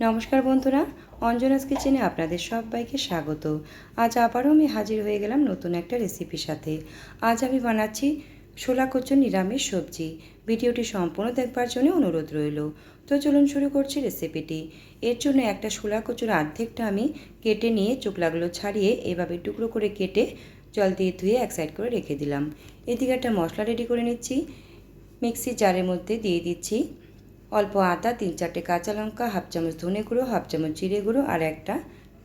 নমস্কার বন্ধুরা, অঞ্জনাস কিচেনে আপনাদের সবাইকে স্বাগত। আজ আবারও আমি হাজির হয়ে গেলাম নতুন একটা রেসিপির সাথে। আজ আমি বানাচ্ছি ছোলা কচুর নিরামিষ সবজি। ভিডিওটি সম্পূর্ণ দেখবার জন্য অনুরোধ রইল। তো চলুন শুরু করছি রেসিপিটি। এর জন্য একটা ছোলা কচুর অর্ধেকটা আমি কেটে নিয়ে চোখলাগুলো ছাড়িয়ে এভাবে টুকরো করে কেটে জল দিয়ে ধুয়ে এক সাইড করে রেখে দিলাম। এদিকে একটা মশলা রেডি করে নিচ্ছি। মিক্সি জারের মধ্যে দিয়ে দিচ্ছি অল্প আদা, তিন চারটে কাঁচা লঙ্কা, হাফ চামচ ধনে গুঁড়ো, হাফ চামচ জিরে গুঁড়ো আর একটা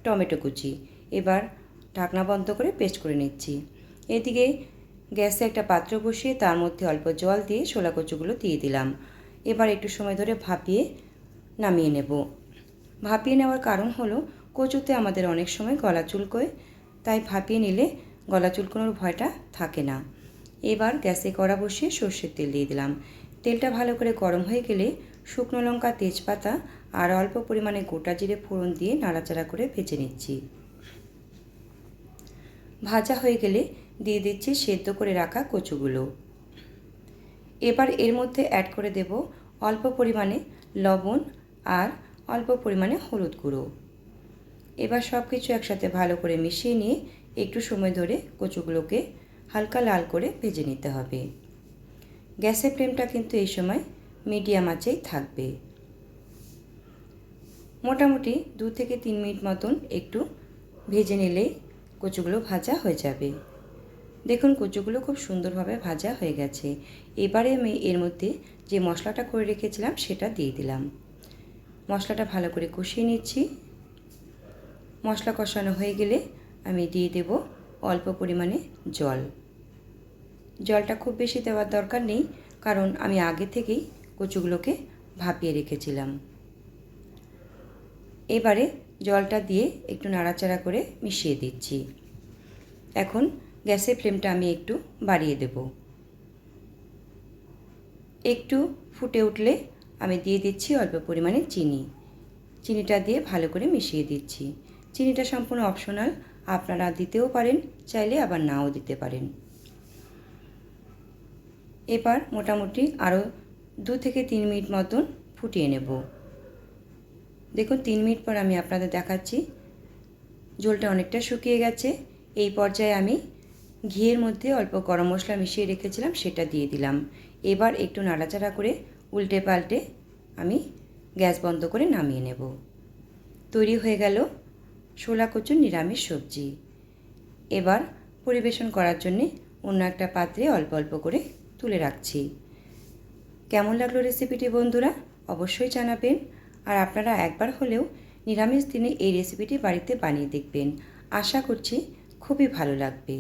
টমেটো কুচি। এবার ঢাকনা বন্ধ করে পেস্ট করে নিচ্ছি। এদিকে গ্যাসে একটা পাত্র বসিয়ে তার মধ্যে অল্প জল দিয়ে ছোলা কচুগুলো দিয়ে দিলাম। এবার একটু সময় ধরে ভাপিয়ে নামিয়ে নেব। ভাপিয়ে নেওয়ার কারণ হলো, কচুতে আমাদের অনেক সময় গলা চুলকোয়, তাই ভাপিয়ে নিলে গলা চুলকোনোর ভয়টা থাকে না। এবার গ্যাসে কড়া বসিয়ে সর্ষের তেল দিয়ে দিলাম। তেলটা ভালো করে গরম হয়ে গেলে শুকনো লঙ্কা, তেজপাতা আর অল্প পরিমাণে গোটা জিরে ফোড়ন দিয়ে নাড়াচাড়া করে ভেজে নিচ্ছি। ভাজা হয়ে গেলে দিয়ে দিচ্ছি সেদ্ধ করে রাখা কচুগুলো। এবার এর মধ্যে অ্যাড করে দেব অল্প পরিমাণে লবণ আর অল্প পরিমাণে হলুদ গুঁড়ো। এবার সব কিছু একসাথে ভালো করে মিশিয়ে নিয়ে একটু সময় ধরে কচুগুলোকে হালকা লাল করে ভেজে নিতে হবে। গ্যাসের ফ্লেমটা কিন্তু এই সময় মিডিয়াম আঁচেই থাকবে। মোটামুটি দু থেকে তিন মিনিট মতন একটু ভেজে নিলেই কচুগুলো ভাজা হয়ে যাবে। দেখুন, কচুগুলো খুব সুন্দরভাবে ভাজা হয়ে গেছে। এবারে আমি এর মধ্যে যে মশলাটা করে রেখেছিলাম, সেটা দিয়ে দিলাম। মশলাটা ভালো করে কষিয়ে নিচ্ছি। মশলা কষানো হয়ে গেলে আমি দিয়ে দেব অল্প পরিমাণে জল। জলটা খুব বেশি দেওয়ার দরকার নেই, কারণ আমি আগে থেকেই কচুগুলোকে ভাপিয়ে রেখেছিলাম। এবারে জলটা দিয়ে একটু নাড়াচাড়া করে মিশিয়ে দিচ্ছি। এখন গ্যাসের ফ্লেমটা আমি একটু বাড়িয়ে দেব। একটু ফুটে উঠলে আমি দিয়ে দিচ্ছি অল্প পরিমাণে চিনি। চিনিটা দিয়ে ভালো করে মিশিয়ে দিচ্ছি। চিনিটা সম্পূর্ণ অপশনাল, আপনারা দিতেও পারেন, চাইলে আবার নাও দিতে পারেন। এবার মোটামুটি আরও দু থেকে তিন মিনিট মতন ফুটিয়ে নেব। দেখুন, তিন মিনিট পর আমি আপনাদের দেখাচ্ছি। ঝোলটা অনেকটা শুকিয়ে গেছে। এই পর্যায়ে আমি ঘিয়ের মধ্যে অল্প গরম মশলা মিশিয়ে রেখেছিলাম, সেটা দিয়ে দিলাম। এবার একটু নাড়াচাড়া করে উল্টে পাল্টে আমি গ্যাস বন্ধ করে নামিয়ে নেব। তৈরি হয়ে গেল ছোলা কচুর নিরামিষ সবজি। এবার পরিবেশন করার জন্যে অন্য একটা পাত্রে অল্প অল্প করে তুলে রাখছি। কেমন লাগল রেসিপিটি বন্ধুরা? অবশ্যই জানাবেন। আর আপনারা একবার হলেও নিরামিষ দিনে এই রেসিপিটি বাড়িতে বানিয়ে দেখবেন। আশা করছি খুবই ভালো লাগবে।